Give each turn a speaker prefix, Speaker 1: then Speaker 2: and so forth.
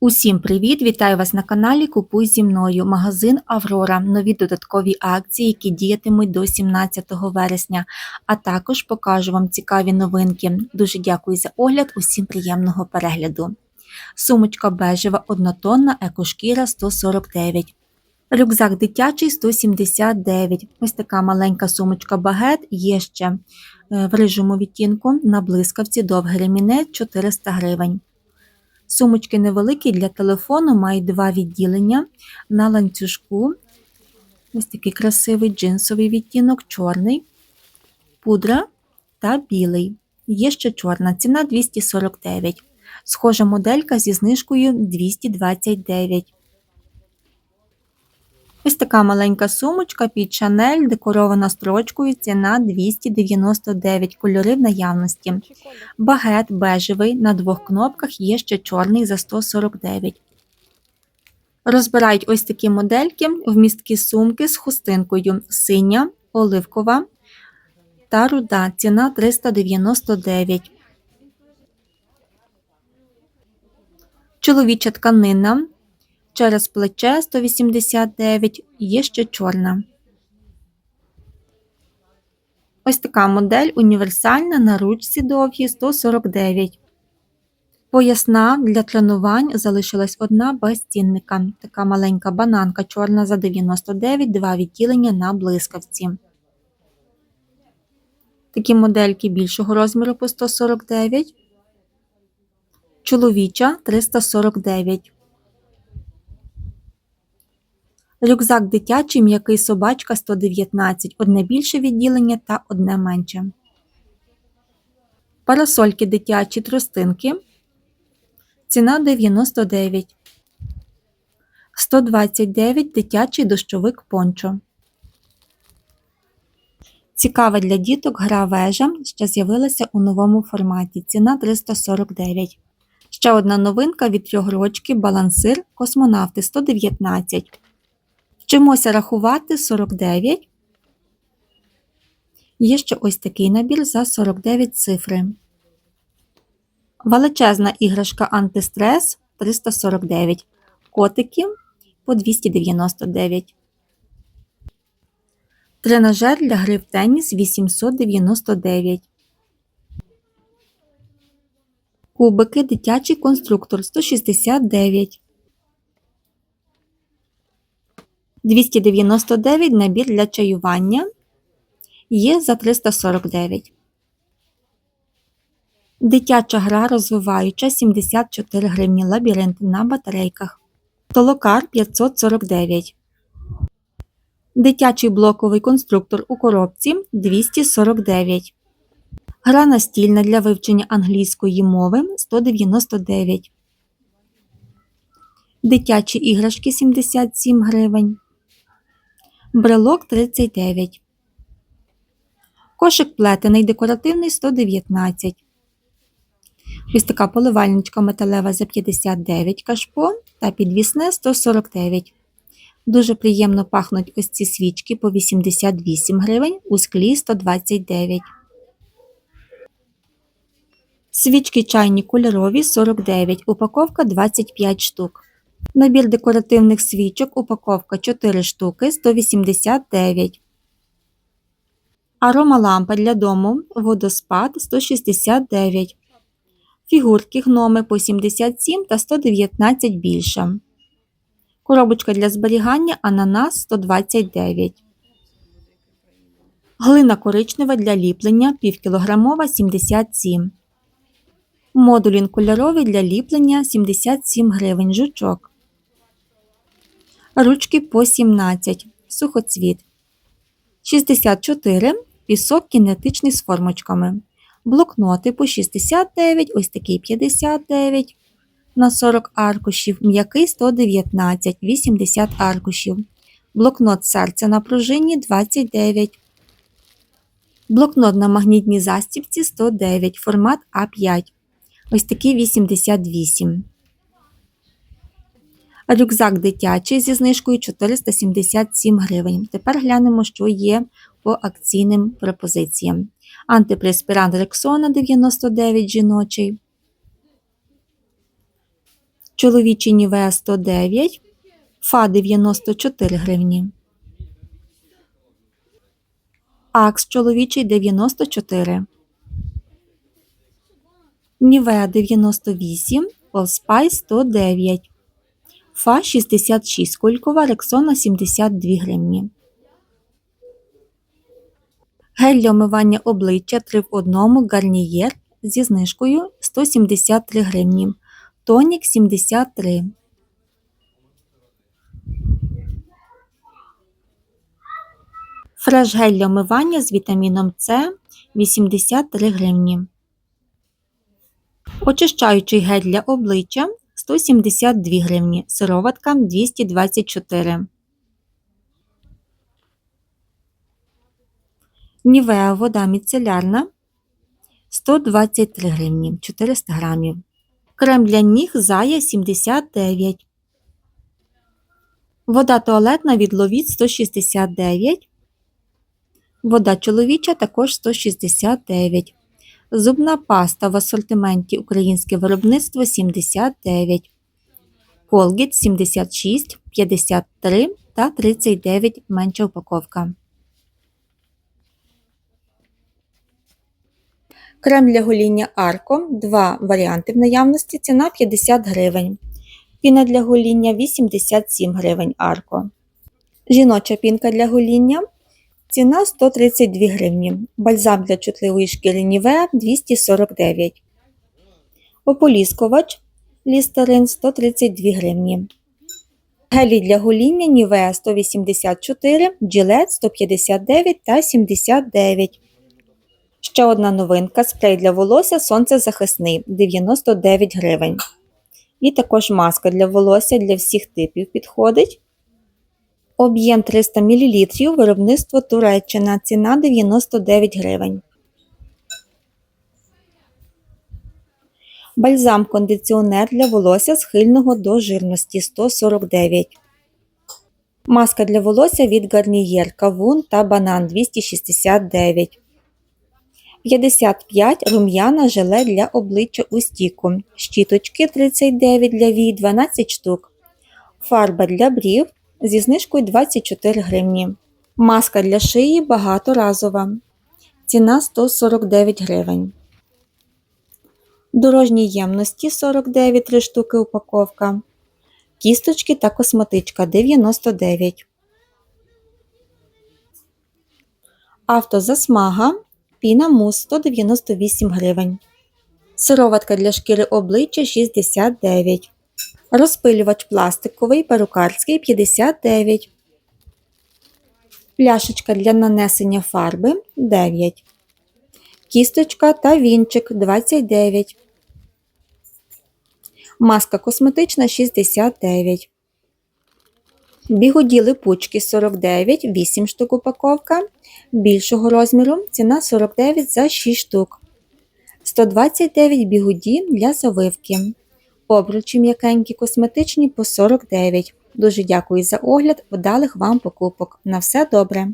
Speaker 1: Усім привіт! Вітаю вас на каналі Купуй зі мною. Магазин Аврора. Нові додаткові акції, які діятимуть до 17 вересня. А також покажу вам цікаві новинки. Дуже дякую за огляд. Усім приємного перегляду. Сумочка бежева однотонна, екошкіра 149. Рюкзак дитячий 179. Ось така маленька сумочка багет є ще е, в рижому відтінку на блискавці довгий ремінець 400 гривень. Сумочки невеликі для телефону, мають два відділення на ланцюжку. Ось такий красивий джинсовий відтінок, чорний, пудра та білий. Є ще чорна, ціна 249. Схожа моделька зі знижкою 229. Ось така маленька сумочка під Chanel, декорована строчкою, ціна 299 кольори в наявності. Багет бежевий на двох кнопках є ще чорний за 149. Розбирають ось такі модельки в місткі сумки з хустинкою синя, оливкова та руда. Ціна 399. Чоловіча тканина через плече 189 є ще чорна. Ось така модель універсальна на ручці довгі 149. Поясна для тренувань залишилась одна без цінника. Така маленька бананка чорна за 99, два відділення на блискавці. Такі модельки більшого розміру по 149. Чоловіча 349. Рюкзак дитячий м'який собачка 119, одне більше відділення та одне менше. Парасольки дитячі тростинки. Ціна 99. 129 дитячий дощовик пончо. Цікава для діток гра вежа, що з'явилася у новому форматі. Ціна 349. Ще одна новинка від трьох рочки балансир космонавти 119. Вчимося рахувати 49. Є ще ось такий набір за 49 цифри. Величезна іграшка антистрес 349. Котики по 299. Тренажер для гри в теніс 899. Кубики дитячий конструктор 169. 299 набір для чаювання є за 349. Дитяча гра розвиваюча 74 гривні лабіринт на батарейках. Толокар 549. Дитячий блоковий конструктор у коробці 249. Гра настільна для вивчення англійської мови 199. Дитячі іграшки 77 гривень брелок 39. Кошик плетений декоративний 119. Ось така поливальничка металева за 59 кашпо та підвісне 149. Дуже приємно пахнуть ось ці свічки по 88 гривень, у склі 129. Свічки чайні кольорові 49, упаковка 25 штук. Набір декоративних свічок, упаковка 4 штуки 189. Аромалампа для дому водоспад 169. Фігурки гноми по 77 та 119 більше. Коробочка для зберігання ананас 129. Глина коричнева для ліплення півкілограмова 77. Модулін кольоровий для ліплення 77 гривень жучок. Ручки по 17. Сухоцвіт. 64. Пісок кінетичний з формочками. Блокноти по 69, ось такий 59 на 40 аркушів, м'який 119, 80 аркушів. Блокнот серця на пружині 29. Блокнот на магнітній застібці 109, формат А5. Ось такий 88. Рюкзак дитячий зі знижкою 477 гривень. Тепер глянемо, що є по акційним пропозиціям. Антипреспірант Рексона 99 жіночий. Чоловічий Нівеа 109, Фа 94 гривні. Акс чоловічий 94. Нівеа 98, Олспай 109. Фа 66, кулькова Рексона 72 гривні. Гель для омивання обличчя 3 в 1 гарнієр зі знижкою 173 гривні. Тонік 73. Фреш гель для омивання з вітаміном С 83 гривні. Очищаючий гель для обличчя 172 гривні. Сироватка 224. Нівеа вода міцелярна 123 гривні 400 грамів. Крем для ніг Зая 79. Вода туалетна від Ловіт 169. Вода чоловіча також 169. Зубна паста в асортименті Українське виробництво 79. Colgate 76, 53 та 39 менша упаковка. Крем для гоління Арко. Два варіанти в наявності. Ціна 50 гривень. Піна для гоління 87 гривень Арко. Жіноча пінка для гоління. Ціна 132 гривні. Бальзам для чутливої шкіри Нівеа 249. Ополіскувач Лістерин 132 гривні. Гелі для гоління Нівеа 184, Джилет 159 та 79. Ще одна новинка спрей для волосся сонцезахисний 99 гривень. І також маска для волосся для всіх типів підходить. Об'єм 300 мл, виробництво Туреччина, ціна 99 гривень. Бальзам кондиціонер для волосся схильного до жирності 149. Маска для волосся від Garnier Кавун та банан 269. 55 рум'яна желе для обличчя у стіку. Щіточки 39 для вій 12 штук. Фарба для брів зі знижкою 24 гривні. Маска для шиї багаторазова. Ціна 149 гривень. Дорожні ємності 49 3 штуки упаковка. Кісточки та косметичка 99. Автозасмага. Піна мус 198 гривень. Сироватка для шкіри обличчя 69. Розпилювач пластиковий перукарський 59. Пляшечка для нанесення фарби 9. Кісточка та вінчик 29. Маска косметична 69. Бігоді липучки 49, 8 штук упаковка. Більшого розміру ціна 49 за 6 штук. 129 бігоді для завивки. Обручі м'якенькі косметичні по 49. Дуже дякую за огляд, вдалих вам покупок. На все добре!